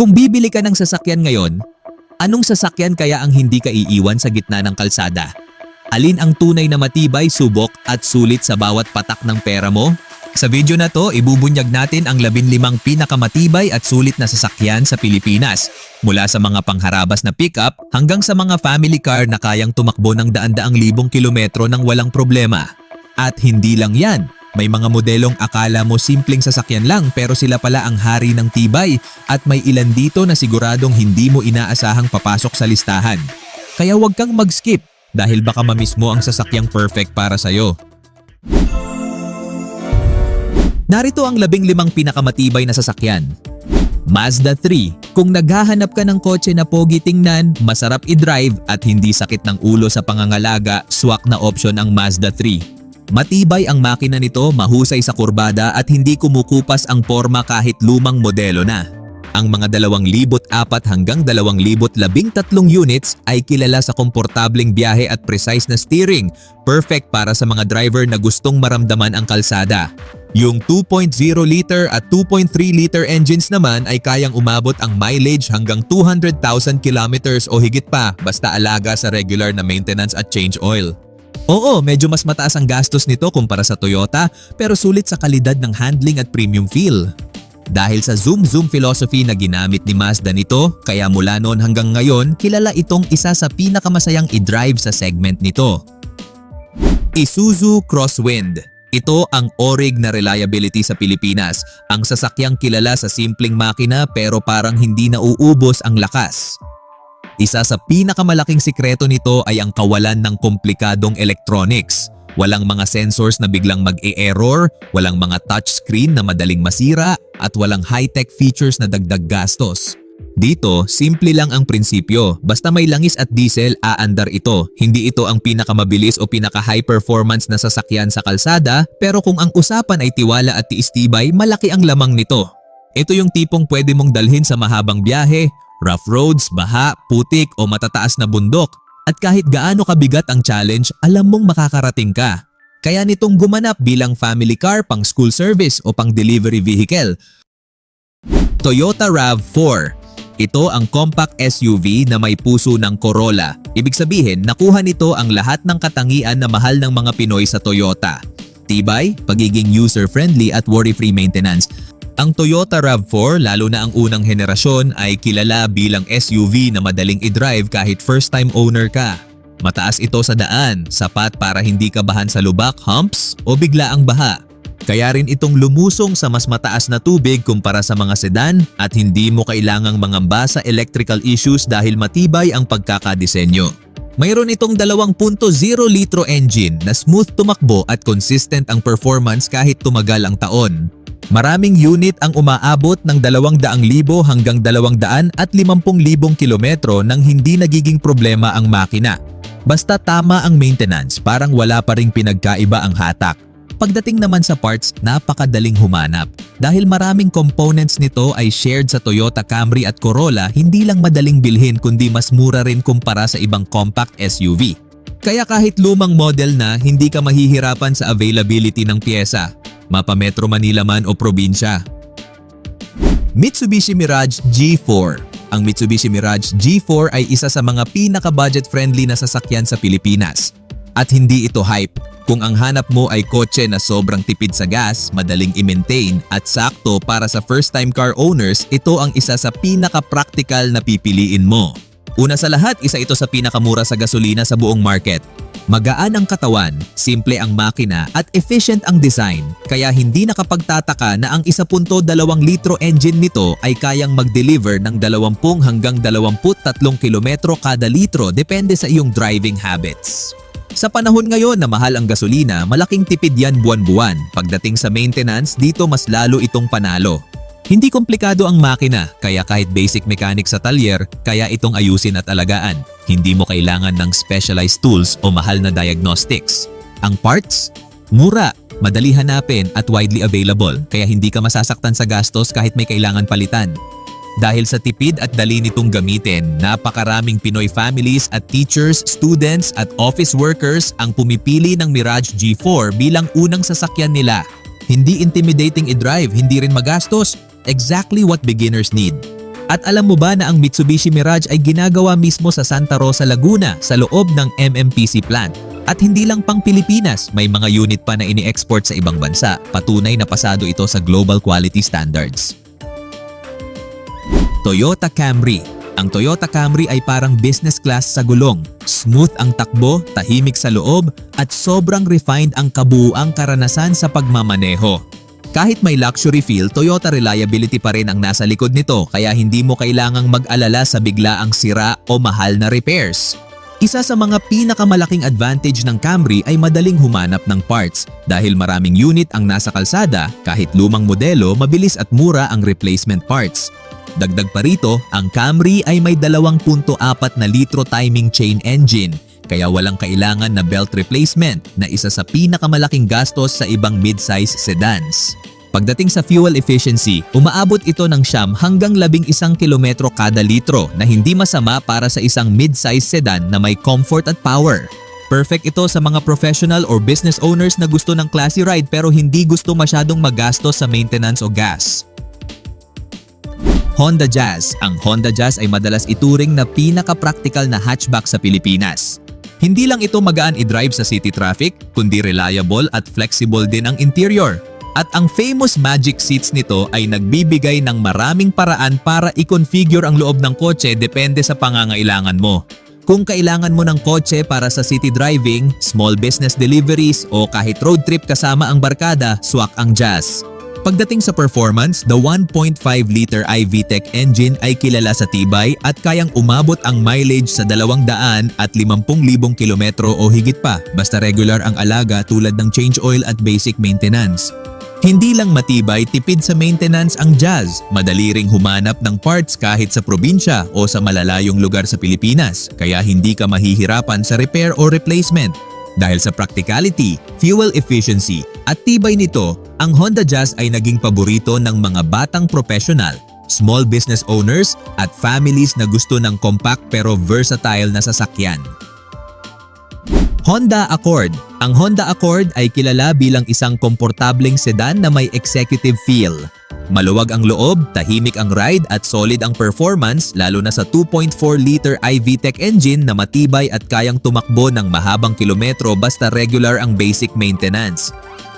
Kung bibili ka ng sasakyan ngayon, anong sasakyan kaya ang hindi ka iiwan sa gitna ng kalsada? Alin ang tunay na matibay, subok at sulit sa bawat patak ng pera mo? Sa video na to, ibubunyag natin ang 15 pinakamatibay at sulit na sasakyan sa Pilipinas. Mula sa mga pangharabas na pickup hanggang sa mga family car na kayang tumakbo ng daan-daang libong kilometro ng walang problema. At hindi lang yan, may mga modelong akala mo simpleng sasakyan lang pero sila pala ang hari ng tibay at may ilan dito na siguradong hindi mo inaasahang papasok sa listahan. Kaya huwag kang mag-skip dahil baka mamiss mo ang sasakyang perfect para sa'yo. Narito ang labing limang pinakamatibay na sasakyan. Mazda 3. Kung naghahanap ka ng kotse na pogi tingnan, masarap i-drive at hindi sakit ng ulo sa pangangalaga, swak na option ang Mazda 3. Matibay ang makina nito, mahusay sa kurbada at hindi kumukupas ang forma kahit lumang modelo na. Ang mga 2,004 hanggang 2,013 units ay kilala sa komportableng biyahe at precise na steering, perfect para sa mga driver na gustong maramdaman ang kalsada. Yung 2.0 liter at 2.3 liter engines naman ay kayang umabot ang mileage hanggang 200,000 kilometers o higit pa basta alaga sa regular na maintenance at change oil. Oo, medyo mas mataas ang gastos nito kumpara sa Toyota pero sulit sa kalidad ng handling at premium feel. Dahil sa zoom-zoom philosophy na ginamit ni Mazda nito, kaya mula noon hanggang ngayon, kilala itong isa sa pinakamasayang i-drive sa segment nito. Isuzu Crosswind ito ang orig na reliability sa Pilipinas, ang sasakyang kilala sa simpleng makina pero parang hindi nauubos ang lakas. Isa sa pinakamalaking sikreto nito ay ang kawalan ng komplikadong electronics. Walang mga sensors na biglang mag-e-error, walang mga touchscreen na madaling masira, at walang high-tech features na dagdag gastos. Dito, simple lang ang prinsipyo. Basta may langis at diesel, aandar ito. Hindi ito ang pinakamabilis o pinaka-high performance na sasakyan sa kalsada, pero kung ang usapan ay tiwala at tiis-tibay, malaki ang lamang nito. Ito yung tipong pwede mong dalhin sa mahabang biyahe, rough roads, baha, putik o matataas na bundok. At kahit gaano kabigat ang challenge, alam mong makakarating ka. Kaya nitong gumanap bilang family car, pang school service o pang delivery vehicle. Toyota RAV4 ito ang compact SUV na may puso ng Corolla. Ibig sabihin, nakuha nito ang lahat ng katangian na mahal ng mga Pinoy sa Toyota. Tibay, pagiging user-friendly at worry-free maintenance. Ang Toyota RAV4, lalo na ang unang henerasyon, ay kilala bilang SUV na madaling i-drive kahit first-time owner ka. Mataas ito sa daan, sapat para hindi ka bahan sa lubak, humps o bigla ang baha. Kaya rin itong lumusong sa mas mataas na tubig kumpara sa mga sedan at hindi mo kailangang mangamba sa electrical issues dahil matibay ang pagkakadisenyo. Mayroon itong 2.0 litro engine na smooth tumakbo at consistent ang performance kahit tumagal ang taon. Maraming unit ang umaabot ng 200,000 hanggang 250,000 kilometro nang hindi nagiging problema ang makina. Basta tama ang maintenance, parang wala pa ring pinagkaiba ang hatak. Pagdating naman sa parts, napakadaling humanap. Dahil maraming components nito ay shared sa Toyota Camry at Corolla, hindi lang madaling bilhin kundi mas mura rin kumpara sa ibang compact SUV. Kaya kahit lumang model na, hindi ka mahihirapan sa availability ng pyesa, mapa Metro Manila man o probinsya. Mitsubishi Mirage G4 Ang Mitsubishi Mirage G4 ay isa sa mga pinaka-budget friendly na sasakyan sa Pilipinas. At hindi ito hype. Kung ang hanap mo ay kotse na sobrang tipid sa gas, madaling i-maintain at sakto para sa first-time car owners, ito ang isa sa pinaka-practical na pipiliin mo. Una sa lahat, isa ito sa pinakamura sa gasolina sa buong market. Magaan ang katawan, simple ang makina at efficient ang design kaya hindi nakapagtataka na ang 1.2 litro engine nito ay kayang mag-deliver ng 20 hanggang 23 kilometro kada litro depende sa iyong driving habits. Sa panahon ngayon na mahal ang gasolina, malaking tipid yan buwan-buwan. Pagdating sa maintenance, dito mas lalo itong panalo. Hindi komplikado ang makina, kaya kahit basic mechanics sa talyer, kaya itong ayusin at alagaan. Hindi mo kailangan ng specialized tools o mahal na diagnostics. Ang parts? Mura, madali hanapin at widely available, kaya hindi ka masasaktan sa gastos kahit may kailangan palitan. Dahil sa tipid at dali nitong gamitin, napakaraming Pinoy families at teachers, students at office workers ang pumipili ng Mirage G4 bilang unang sasakyan nila. Hindi intimidating i-drive, hindi rin magastos. Exactly what beginners need. At alam mo ba na ang Mitsubishi Mirage ay ginagawa mismo sa Santa Rosa, Laguna sa loob ng MMPC plant? At hindi lang pang Pilipinas, may mga unit pa na ini-export sa ibang bansa. Patunay na pasado ito sa global quality standards. Toyota Camry Ang Toyota Camry ay parang business class sa gulong. Smooth ang takbo, tahimik sa loob, at sobrang refined ang kabuuang karanasan sa pagmamaneho. Kahit may luxury feel, Toyota reliability pa rin ang nasa likod nito kaya hindi mo kailangang mag-alala sa biglaang sira o mahal na repairs. Isa sa mga pinakamalaking advantage ng Camry ay madaling humanap ng parts dahil maraming unit ang nasa kalsada kahit lumang modelo mabilis at mura ang replacement parts. Dagdag pa rito, ang Camry ay may 2.4 na litro timing chain engine kaya walang kailangan na belt replacement na isa sa pinakamalaking gastos sa ibang mid-size sedans. Pagdating sa fuel efficiency, umaabot ito ng siyam hanggang labing isang kilometro kada litro na hindi masama para sa isang mid-size sedan na may comfort at power. Perfect ito sa mga professional or business owners na gusto ng classy ride pero hindi gusto masyadong magastos sa maintenance o gas. Honda Jazz. Ang Honda Jazz ay madalas ituring na pinaka-practical na hatchback sa Pilipinas. Hindi lang ito magaan i-drive sa city traffic, kundi reliable at flexible din ang interior. At ang famous magic seats nito ay nagbibigay ng maraming paraan para i-configure ang loob ng kotse depende sa pangangailangan mo. Kung kailangan mo ng kotse para sa city driving, small business deliveries o kahit road trip kasama ang barkada, swak ang Jazz. Pagdating sa performance, the 1.5-liter iVTEC engine ay kilala sa tibay at kayang umabot ang mileage sa 200 at 50,000 kilometro o higit pa basta regular ang alaga tulad ng change oil at basic maintenance. Hindi lang matibay, tipid sa maintenance ang Jazz. Madali ring humanap ng parts kahit sa probinsya o sa malalayong lugar sa Pilipinas, kaya hindi ka mahihirapan sa repair o replacement. Dahil sa practicality, fuel efficiency at tibay nito, ang Honda Jazz ay naging paborito ng mga batang professional, small business owners at families na gusto ng compact pero versatile na sasakyan. Honda Accord Ang Honda Accord ay kilala bilang isang komportableng sedan na may executive feel. Maluwag ang loob, tahimik ang ride at solid ang performance lalo na sa 2.4-liter iVTEC engine na matibay at kayang tumakbo ng mahabang kilometro basta regular ang basic maintenance.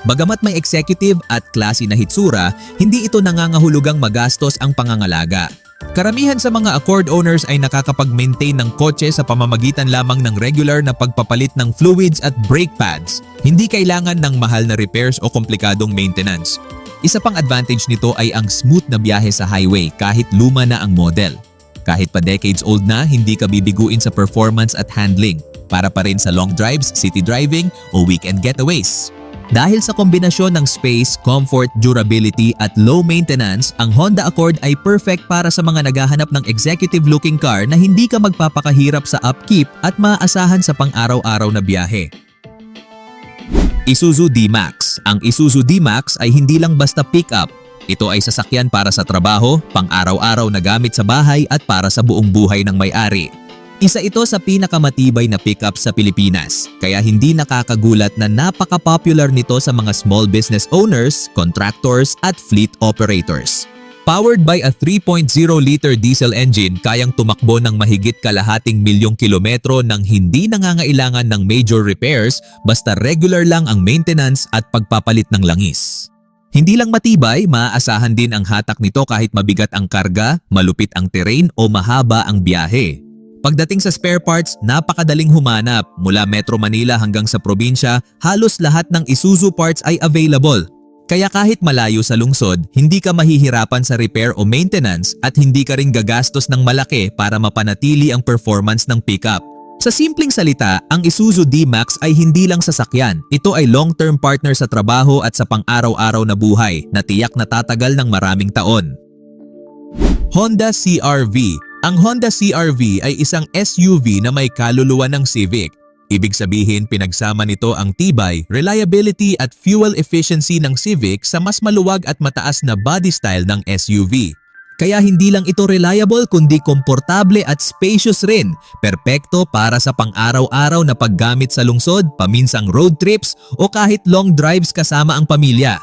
Bagamat may executive at classy na hitsura, hindi ito nangangahulugang magastos ang pangangalaga. Karamihan sa mga Accord owners ay nakakapag-maintain ng kotse sa pamamagitan lamang ng regular na pagpapalit ng fluids at brake pads. Hindi kailangan ng mahal na repairs o komplikadong maintenance. Isa pang advantage nito ay ang smooth na biyahe sa highway kahit luma na ang model. Kahit pa decades old na, hindi ka bibiguin sa performance at handling. Para pa rin sa long drives, city driving o weekend getaways. Dahil sa kombinasyon ng space, comfort, durability at low maintenance, ang Honda Accord ay perfect para sa mga naghahanap ng executive-looking car na hindi ka magpapakahirap sa upkeep at maaasahan sa pang-araw-araw na biyahe. Isuzu D-Max Ang Isuzu D-Max ay hindi lang basta pickup. Ito ay sasakyan para sa trabaho, pang-araw-araw na gamit sa bahay at para sa buong buhay ng may-ari. Isa ito sa pinakamatibay na pickup sa Pilipinas, kaya hindi nakakagulat na napaka-popular nito sa mga small business owners, contractors at fleet operators. Powered by a 3.0-liter diesel engine, kayang tumakbo ng mahigit kalahating milyong kilometro nang hindi nangangailangan ng major repairs basta regular lang ang maintenance at pagpapalit ng langis. Hindi lang matibay, maaasahan din ang hatak nito kahit mabigat ang karga, malupit ang terrain o mahaba ang biyahe. Pagdating sa spare parts, napakadaling humanap. Mula Metro Manila hanggang sa probinsya, halos lahat ng Isuzu parts ay available. Kaya kahit malayo sa lungsod, hindi ka mahihirapan sa repair o maintenance at hindi ka rin gagastos ng malaki para mapanatili ang performance ng pickup. Sa simpleng salita, ang Isuzu D-Max ay hindi lang sasakyan. Ito ay long-term partner sa trabaho at sa pang-araw-araw na buhay na tiyak na tatagal ng maraming taon. Honda CRV Ang Honda CRV ay isang SUV na may kaluluwa ng Civic. Ibig sabihin pinagsama nito ang tibay, reliability at fuel efficiency ng Civic sa mas maluwag at mataas na body style ng SUV. Kaya hindi lang ito reliable kundi komportable at spacious rin. Perpekto para sa pang-araw-araw na paggamit sa lungsod, paminsang road trips o kahit long drives kasama ang pamilya.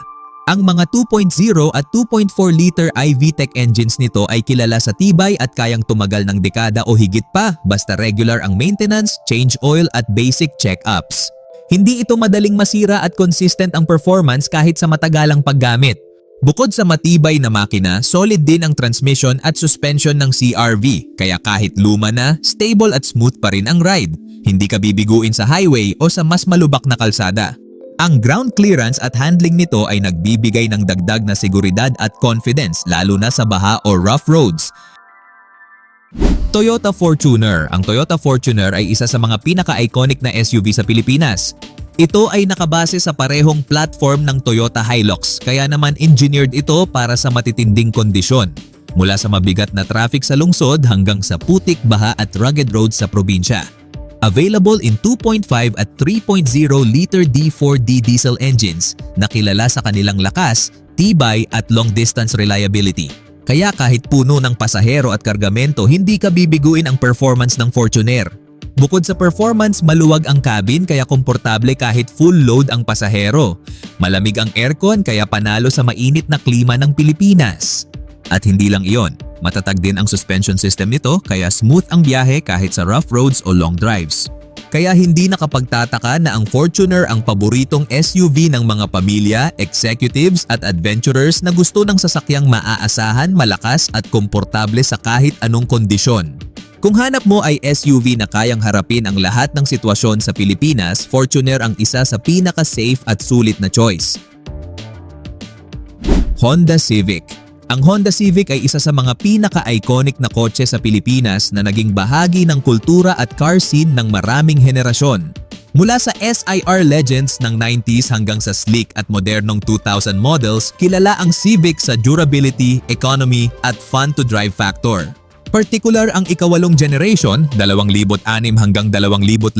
Ang mga 2.0 at 2.4 liter iVTEC engines nito ay kilala sa tibay at kayang tumagal ng dekada o higit pa basta regular ang maintenance, change oil at basic check-ups. Hindi ito madaling masira at consistent ang performance kahit sa matagalang paggamit. Bukod sa matibay na makina, solid din ang transmission at suspension ng CRV kaya kahit luma na, stable at smooth pa rin ang ride. Hindi ka bibiguin sa highway o sa mas malubak na kalsada. Ang ground clearance at handling nito ay nagbibigay ng dagdag na seguridad at confidence lalo na sa baha o rough roads. Toyota Fortuner. Ang Toyota Fortuner ay isa sa mga pinaka-iconic na SUV sa Pilipinas. Ito ay nakabase sa parehong platform ng Toyota Hilux kaya naman engineered ito para sa matitinding kondisyon. Mula sa mabigat na traffic sa lungsod hanggang sa putik, baha at rugged roads sa probinsya. Available in 2.5 at 3.0 liter D4D diesel engines na kilala sa kanilang lakas, tibay at long distance reliability. Kaya kahit puno ng pasahero at kargamento, hindi ka bibiguin ang performance ng Fortuner. Bukod sa performance, maluwag ang cabin kaya komportable kahit full load ang pasahero. Malamig ang aircon kaya panalo sa mainit na klima ng Pilipinas. At hindi lang iyon, matatag din ang suspension system nito kaya smooth ang biyahe kahit sa rough roads o long drives. Kaya hindi nakapagtataka na ang Fortuner ang paboritong SUV ng mga pamilya, executives at adventurers na gusto ng sasakyang maaasahan, malakas at komportable sa kahit anong kondisyon. Kung hanap mo ay SUV na kayang harapin ang lahat ng sitwasyon sa Pilipinas, Fortuner ang isa sa pinaka-safe at sulit na choice. Honda Civic Ang Honda Civic ay isa sa mga pinaka-iconic na kotse sa Pilipinas na naging bahagi ng kultura at car scene ng maraming henerasyon. Mula sa SIR legends ng 90s hanggang sa sleek at modernong 2000 models, kilala ang Civic sa durability, economy at fun to drive factor. Particular ang ikawalong generation, 2006 hanggang 2011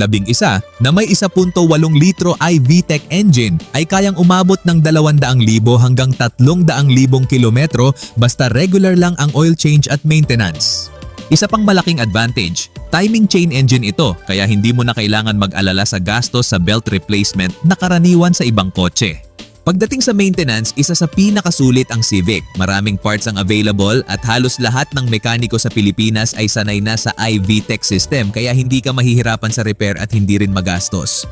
na may 1.8 litro iVTEC engine ay kayang umabot ng 200,000 hanggang 300,000 kilometro basta regular lang ang oil change at maintenance. Isa pang malaking advantage, timing chain engine ito kaya hindi mo na kailangan mag-alala sa gastos sa belt replacement na karaniwan sa ibang kotse. Pagdating sa maintenance, isa sa pinakasulit ang Civic. Maraming parts ang available at halos lahat ng mekaniko sa Pilipinas ay sanay na sa iVTEC system kaya hindi ka mahihirapan sa repair at hindi rin magastos.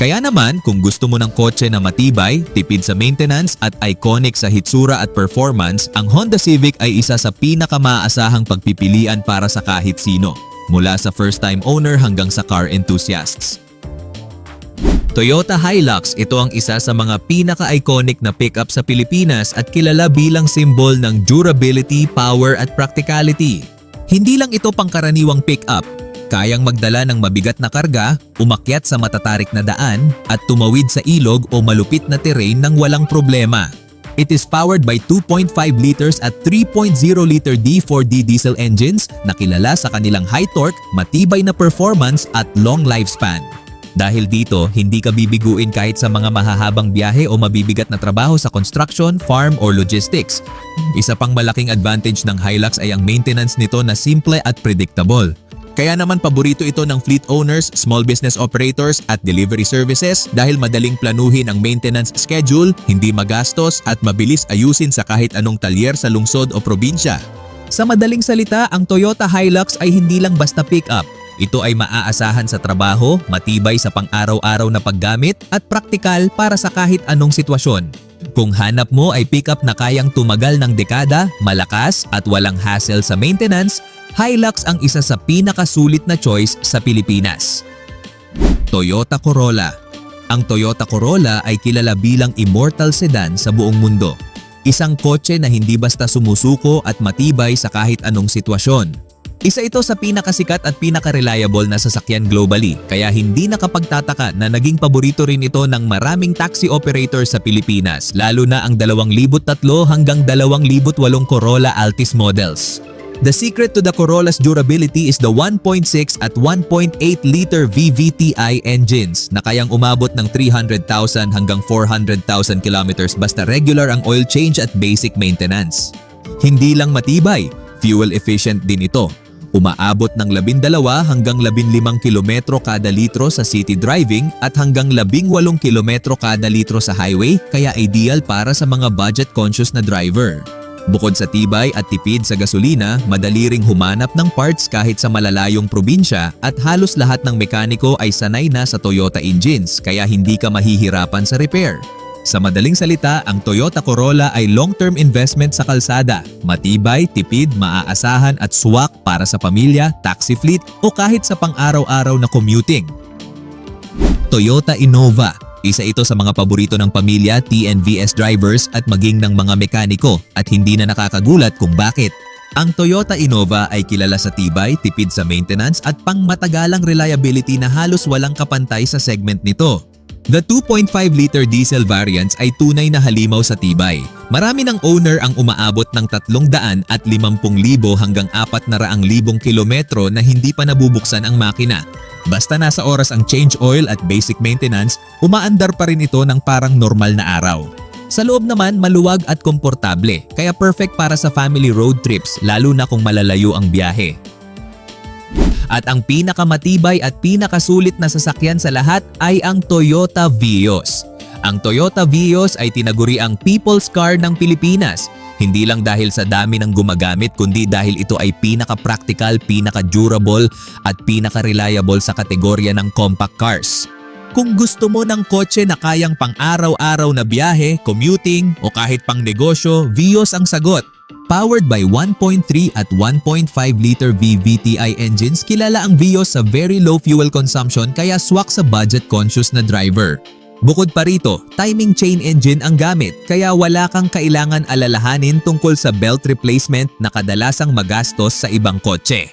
Kaya naman, kung gusto mo ng kotse na matibay, tipid sa maintenance at iconic sa hitsura at performance, ang Honda Civic ay isa sa pinakamaasahang pagpipilian para sa kahit sino. Mula sa first-time owner hanggang sa car enthusiasts. Toyota Hilux ito ang isa sa mga pinaka-iconic na pickup sa Pilipinas at kilala bilang simbol ng durability, power at practicality. Hindi lang ito pangkaraniwang pickup, kayang magdala ng mabigat na karga, umakyat sa matatarik na daan at tumawid sa ilog o malupit na terrain ng walang problema. It is powered by 2.5 liters at 3.0 liter D4D diesel engines na kilala sa kanilang high torque, matibay na performance at long lifespan. Dahil dito, hindi ka bibiguin kahit sa mga mahahabang biyahe o mabibigat na trabaho sa construction, farm or logistics. Isa pang malaking advantage ng Hilux ay ang maintenance nito na simple at predictable. Kaya naman paborito ito ng fleet owners, small business operators at delivery services dahil madaling planuhin ang maintenance schedule, hindi magastos at mabilis ayusin sa kahit anong talyer sa lungsod o probinsya. Sa madaling salita, ang Toyota Hilux ay hindi lang basta pick-up. Ito ay maaasahan sa trabaho, matibay sa pang-araw-araw na paggamit at praktikal para sa kahit anong sitwasyon. Kung hanap mo ay pickup na kayang tumagal ng dekada, malakas at walang hassle sa maintenance, Hilux ang isa sa pinakasulit na choice sa Pilipinas. Toyota Corolla Ang Toyota Corolla ay kilala bilang immortal sedan sa buong mundo. Isang kotse na hindi basta sumusuko at matibay sa kahit anong sitwasyon. Isa ito sa pinakasikat at pinaka-reliable na sasakyan globally kaya hindi nakapagtataka na naging paborito rin ito ng maraming taxi operators sa Pilipinas lalo na ang 2003 hanggang 2008 Corolla Altis models. The secret to the Corolla's durability is the 1.6 at 1.8 liter VVTi engines na kayang umabot ng 300,000 hanggang 400,000 kilometers basta regular ang oil change at basic maintenance. Hindi lang matibay, fuel efficient din ito Umaabot ng 12 hanggang 15 kilometro kada litro sa city driving at hanggang 18 kilometro kada litro sa highway kaya ideal para sa mga budget-conscious na driver. Bukod sa tibay at tipid sa gasolina, madali ring humanap ng parts kahit sa malalayong probinsya at halos lahat ng mekaniko ay sanay na sa Toyota engines kaya hindi ka mahihirapan sa repair. Sa madaling salita, ang Toyota Corolla ay long-term investment sa kalsada. Matibay, tipid, maaasahan at swak para sa pamilya, taxi fleet o kahit sa pang-araw-araw na commuting. Toyota Innova. Isa ito sa mga paborito ng pamilya, TNVS drivers at maging ng mga mekaniko at hindi na nakakagulat kung bakit. Ang Toyota Innova ay kilala sa tibay, tipid sa maintenance at pangmatagalang reliability na halos walang kapantay sa segment nito. The 2.5-liter diesel variants ay tunay na halimaw sa tibay. Marami ng owner ang umaabot ng 300 at 50,000 hanggang 400,000 kilometro na hindi pa nabubuksan ang makina. Basta nasa oras ang change oil at basic maintenance, umaandar pa rin ito ng parang normal na araw. Sa loob naman maluwag at komportable, kaya perfect para sa family road trips lalo na kung malalayo ang biyahe. At ang pinakamatibay at pinakasulit na sasakyan sa lahat ay ang Toyota Vios. Ang Toyota Vios ay tinaguri ang people's car ng Pilipinas. Hindi lang dahil sa dami ng gumagamit kundi dahil ito ay pinaka-practical, pinaka-durable at pinaka-reliable sa kategorya ng compact cars. Kung gusto mo ng kotse na kayang pang-araw-araw na biyahe, commuting o kahit pang negosyo, Vios ang sagot. Powered by 1.3 at 1.5 liter VVTi engines, kilala ang Vios sa very low fuel consumption kaya swak sa budget-conscious na driver. Bukod pa rito, timing chain engine ang gamit kaya wala kang kailangan alalahanin tungkol sa belt replacement na kadalasang magastos sa ibang kotse.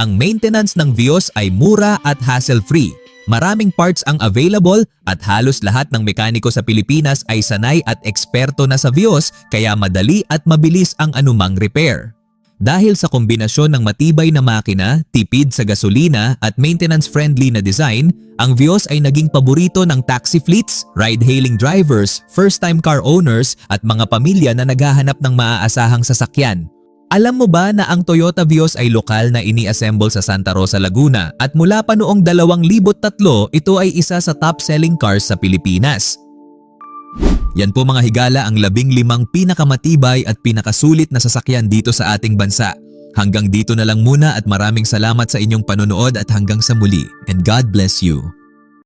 Ang maintenance ng Vios ay mura at hassle-free. Maraming parts ang available at halos lahat ng mekaniko sa Pilipinas ay sanay at eksperto na sa Vios kaya madali at mabilis ang anumang repair. Dahil sa kombinasyon ng matibay na makina, tipid sa gasolina at maintenance-friendly na design, ang Vios ay naging paborito ng taxi fleets, ride-hailing drivers, first-time car owners at mga pamilya na naghahanap ng maaasahang sasakyan. Alam mo ba na ang Toyota Vios ay lokal na ini-assemble sa Santa Rosa, Laguna at mula pa noong 2003 ito ay isa sa top-selling cars sa Pilipinas. Yan po mga higala ang labing limang pinakamatibay at pinakasulit na sasakyan dito sa ating bansa. Hanggang dito na lang muna at maraming salamat sa inyong panonood at hanggang sa muli. And God bless you.